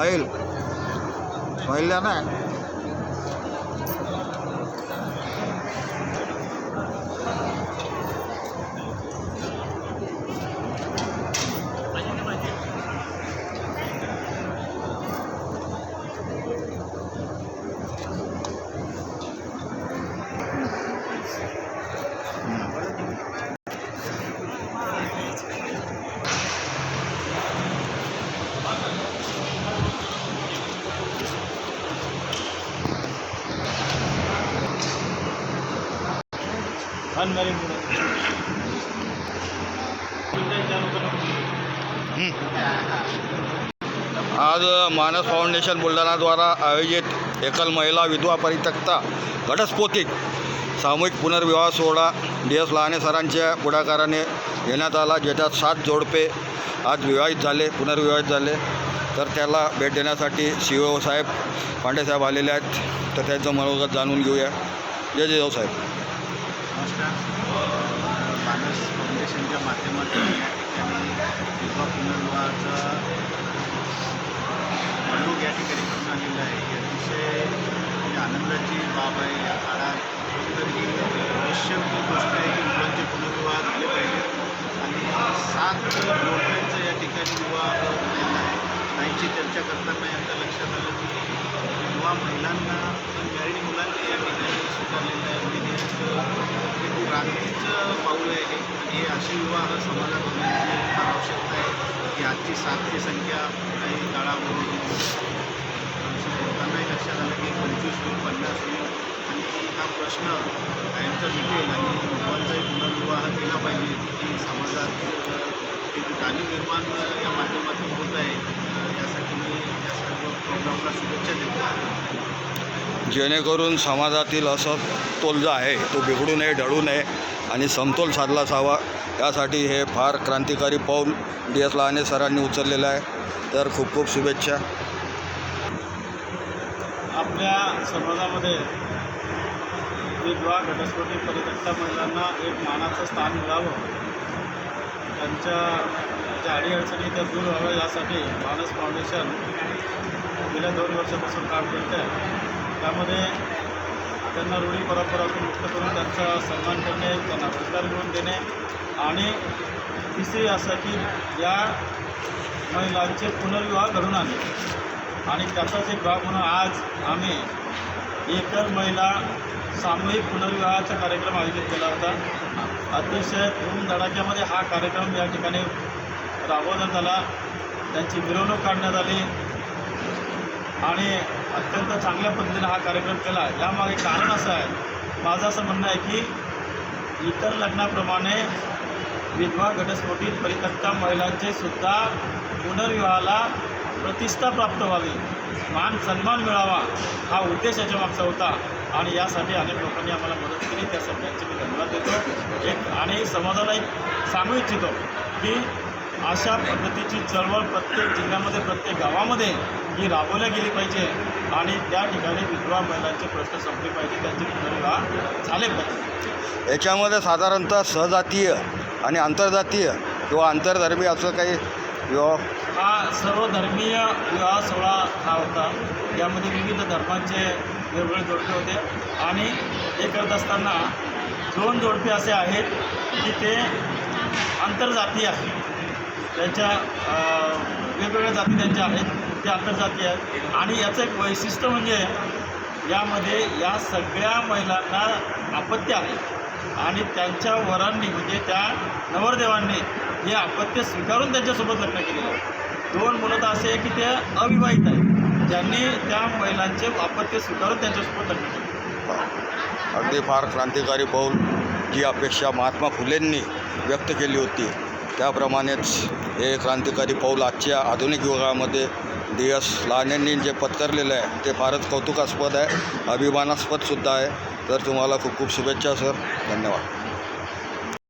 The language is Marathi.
மயில். மயில் தானே आज मानस फाउंडेशन बुलढाणाद्वारा आयोजित एकल महिला विधवा परित्यक्ता घटस्फोटिक सामूहिक पुनर्विवाह सोहळा डी एस लहाने सरांच्या पुढाकाराने घेण्यात आला ज्याच्यात सात जोडपे आज विवाहित झाले पुनर्विवाहित झाले. तर त्याला भेट देण्यासाठी सी ओ साहेब पांडेसाहेब आलेले आहेत. तर त्यांचं मनोगत जाणून घेऊया. जय जय साहेब. नमस्कार मानस फाउंडेशनच्या माध्यमातून या ठिकाणी विधवा पुनर्विवाहाचा मंडूक या ठिकाणी करून आलेला आहे. ही अतिशय म्हणजे आनंदाची बाब आहे. या काळात तर ही आवश्यक गोष्ट आहे की मुलांचे पुनर्विवाह झाले पाहिजेत. आणि सात जोडप्यांचा या ठिकाणी विवाह झालेला आहे. ताईंची चर्चा करताना आता लक्षात आलं की विधवा महिलांना मॅरिड मुलांना या ठिकाणी स्वीकारलेलं आहे म्हणजे हे एक क्रांतीचं पाऊल आहे हे आणि युवा हा विवाह समाजात होण्याची फार आवश्यकता आहे की आजची सातची संख्या काही काळामध्ये असं बोलतानाही लक्षात आलं की पंचवीस होईल पन्नास होईल. आणि हा प्रश्न कायमचा मिटेल आणि मुलांचाही पुनर्विवाह केला पाहिजे की समाजात एक जाणीव निर्माण या माध्यमातून होत आहे. यासाठी मी या सर्व प्रोग्रामला शुभेच्छा देतो. जेणेकरून समाजातील असं तोलजा आहे तो बिघडू नये ढळू नये. आणि समतोल साधला असावा. यासाठी हे फार क्रांतिकारी पाऊल डी एस लहाने सरांनी उचललेलं आहे. तर खूप खूप शुभेच्छा. आपल्या समाजामध्ये विधवा घटस्फोटी परित्यक्ता महिलांना एक मानाचं स्थान मिळावं. त्यांच्या ज्या अडीअडचणी त्या दूर व्हाव्या यासाठी मानस फाउंडेशन गेल्या दोन वर्षापासून काम करते त्यामध्ये त्यांना रूढी परंपरातून मुक्त करून त्यांचा सन्मान करणे त्यांना रोजगार मिळवून देणे आणि तिसरी असं की या महिलांचे पुनर्विवाह घडून आले. आणि त्याचाच एक भाग म्हणून आज आम्ही एकल महिला सामूहिक पुनर्विवाहाचा कार्यक्रम आयोजित केला होता. अतिशय धूमधडाक्यामध्ये हा कार्यक्रम या ठिकाणी राबवण्यात आला. त्यांची मिरवणूक काढण्यात आली. आणि अत्यंत चांगल्या पद्धतीने हा कार्यक्रम केला यामागे कारण असं आहे माझं असं म्हणणं आहे की इतर लग्नाप्रमाणे विधवा घटस्फोटीत परित्यक्ता महिलांचे सुद्धा पुनर्विवाहाला प्रतिष्ठा प्राप्त व्हावी. मान सन्मान मिळावा हा उद्देश याच्या मागचा होता आणि यासाठी अनेक लोकांनी आम्हाला मदत केली. त्या सगळ्यांचे मी धन्यवाद देतो. एक आणि समाजाला एक सांगू इच्छितो की अशा पद्धतीची चळवळ प्रत्येक जिल्ह्यामध्ये प्रत्येक गावामध्ये ही राबवल्या गेली पाहिजे. आणि त्या ठिकाणी विधवा महिलांचे प्रश्न संपले पाहिजे. त्यांचे पुनर्विवाह झाले पाहिजे. याच्यामध्ये साधारणतः सहजातीय आणि आंतरजातीय किंवा आंतरधर्मी असं काही विवाह? हा सर्वधर्मीय विवाह सोहळा हा होता. यामध्ये विविध धर्मांचे वेगवेगळे जोडपे होते. आणि हे करत असताना दोन जोडपे असे आहेत की ते आंतरजातीय आहेत. त्यांच्या वेगवेगळ्या जाती त्यांच्या आहेत. ते आंतरजातीय आहेत. आणि याचं एक वैशिष्ट्य म्हणजे यामध्ये या सगळ्या महिलांना अपत्य आहे. आणि त्यांच्या वरांनी म्हणजे त्या नवरदेवांनी हे अपत्य स्वीकारून त्यांच्यासोबत लग्न केलेलं आहे. दोन मुलं तर असे आहे की ते अविवाहित आहेत. ज्यांनी त्या महिलांचे अपत्य स्वीकारून त्यांच्यासोबत लग्न केलं. अगदी फार क्रांतिकारी पाऊल जी अपेक्षा महात्मा फुलेंनी व्यक्त केली होती. त्याप्रमाणेच हे क्रांतिकारी पाऊल आजच्या आधुनिक युगामध्ये डी एस लहानेंनी जे पत्करलेलं आहे ते फारच कौतुकास्पद आहे अभिमानास्पदसुद्धा आहे. तर तुम्हाला खूप खूप शुभेच्छा सर. धन्यवाद.